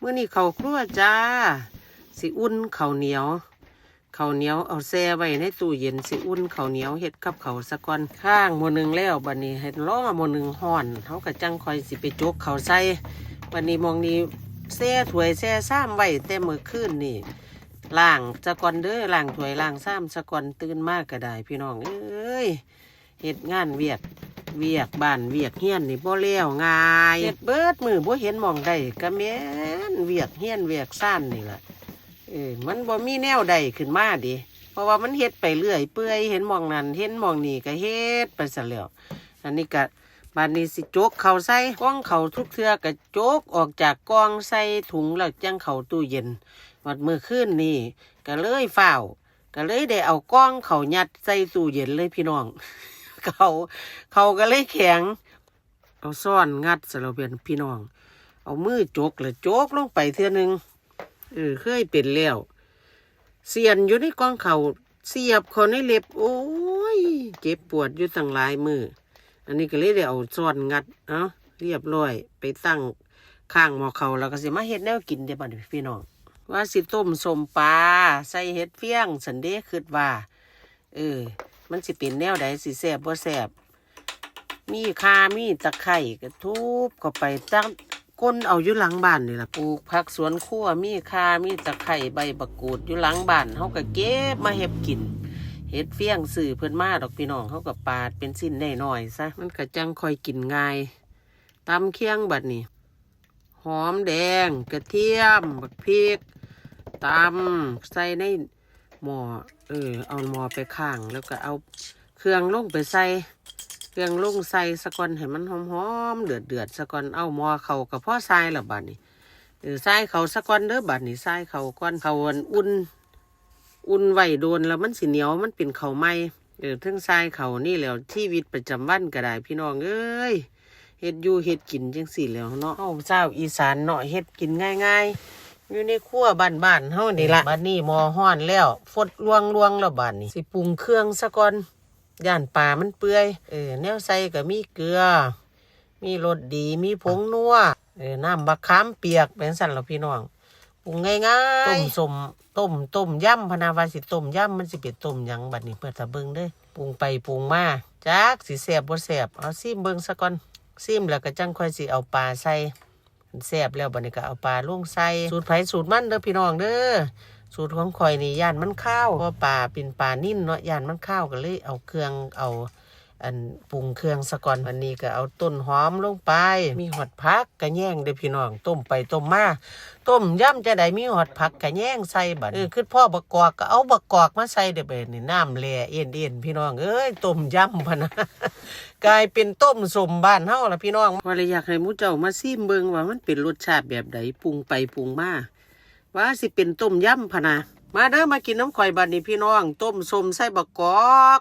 เมื่อนี้เขาครัวจ้า สิอุ่นข้าวเหนียวข้าวเหนียวเอาแช่ไว้ในตู้เย็นสิอุ่นข้าวเหนียวเฮ็ดกับเขาสะก่อนข้างหมอหนึ่งแล้วบัดนี้เฮ็ดล้อหมอหนึ่งห่อนเขาก็จังคอยสิไปจกเขาใส่บัดนี้มองนี้แช่ถ้วยแช่ซ้ำไว้แต่มื้อคืนนี่ล้างสะก่อนเด้อล้างถ้วยล้างซ้ำสะก่อนตื่นมากก็ได้พี่น้องเอ้ยเฮ็ดงานเวียก เวียกบ้านเวียกเฮียนนี่บ่เลี้ยวง่ายเฮ็ดเบิดมือบ่เห็นมองใดก็แม่นเวียกเฮียนเวียกซ่านนี่ล่ะเออมันบ่มีแนวใดขึ้นมาดิเพราะว่ามันเฮ็ดไปเรื่อยเปื่อยเห็นมองนั้นเห็นมองนี้ก็เฮ็ดไปซะแล้วอันนี้ก็บานนี้สิโจกเข้าใส่กล้องเข้าทุกเทื่อก็โจกออกจากกล้องใส่ถุงแล้วจังเข้าตู้เย็นวัดมื้อคืนนี่ก็เลยฝ้าวก็เลยได้เอากล้องเขายัดใส่ตู้เย็นเลยพี่น้อง เขาเขาก็เลยแข็ง เอาซ่อนงัดสเราเป็นพี่น้อง เอามือจกแล้วจกลงไปเท่านึงเออเคยเป็นแล้วเสียนอยู่ในกองเขาเสียบเขาในเล็บ โอ้ยเจ็บปวดอยู่ตั้งหลายมืออันนี้ก็เลยได้เอาซ่อนงัดเอาเรียบร้อย ไปตั้งข้างหมอเขาแล้วก็สิมาเฮ็ดแนวกินเดี๋ยวบัดนี้พี่น้องว่าสิต้มสมปลาใส่เห็ดเฟี้ยงสันเดะคิดว่าเออ มันสิเป็นแนวใดสิแสบบ่แสบมีคามีตะไคร่ก็ทุบเข้าไปตั้งก้นเอาอยู่หลังบ้านนี่ล่ะปลูกผักสวนครัวมีคามีตะไคร่ใบบักกูดอยู่หลังบ้านเฮาก็เก็บมาเฮ็ดกินเฮ็ดเฟี้ยงสื่อเพิ่นมาดอกพี่น้องเฮาก็ปาดเป็นสิ้นได้หน่อยซะมันก็จังคอยกินง่ายตำเคียงบัดนี้หอมแดงกระเทียมบักพริกตำใส่ใน หม้อเออ เอาหม้อไปข้างแล้วก็เอาเครื่องลงไปใส่เครื่องลงใส่สะก่อนให้มันหอมๆเดือดเดือดสะก่อนเอาหม้อเขากับพ่อทรายละบัดนี้เออทรายเขาสะก่อนเด้อบัดนี้ทรายเขาก่อนเขาอันอุ่นอุ่นไหวโดนแล้วมันสิเหนียวมันเป็นเขาไหมเออทั้งทรายเขานี่แล้วชีวิตประจำวันก็ได้พี่น้องเอ้ยเฮ็ดอยู่เฮ็ดกินจังสี่แหล้วเนาะเฮาเจ้าอีสานเนาะเฮ็ดกินง่าย ๆ อยู่ในครัวบ้านๆเฮานี่ละบัดนี้หมอฮ้อนแล้วฟดลวงลวงๆแล้วบัดนี้สิปรุงเครื่องซะก่อนย่านปลามันเปื่อยเออแนวใส่ก็มีเกลือ มีรสดีมีผงนัวเออน้ำบักขามเปียกเป็นสั่นแล้วพี่น้องปรุงง่ายๆต้มสมต้มต้มย่ำพะนาวาสิต้มย่ำมันสิเป็นต้มหยังบัดนี้เพื่อตะเบิงเด้อปรุงไปปรุงมาจักสิแสบบ่แสบเอาซิมเบิงซะก่อนซิมแล้วก็จังค่อยสิเอาปลาใส่ แซ่บแล้วบัดนี้ก็เอาปลาลงใส่สูตรไผ่สูตรมันเด้อพี่น้องเด้อสูตรของข่อยนี่ย่านมันข้าวเพราะปลาเป็นปลานิ่นเนาะย่านมันข้าวก็เลยเอาเครื่องเอา อันปรุงเครื่องสะก่อนวันนี้ก็เอาต้นหอมลงไป มีหอดพักกระแยงเด้พี่น้องต้มไปต้มมาต้มย่ำจะได้มีหอดผักกระแยงใส่บัดเออคือพ่อบักกอกก็เอาบักกอกมาใส่เด้เบนี่น้ำแล่เอ็นเอ็นพี่น้องเอ้ยต้มย่ำพะนะกลายเป็นต้มสมบ้านเฮาละพี่น้องว่าเลยอยากให้มูเจ้ามาซิมเบิงว่ามันเป็นรสชาติแบบใดปรุงไปปรุงมาว่าสิเป็นต้มยำพะนะมาเด้อมากินน้ำข่อยบัดนี้พี่น้อง ต้มสมใส่บักกอก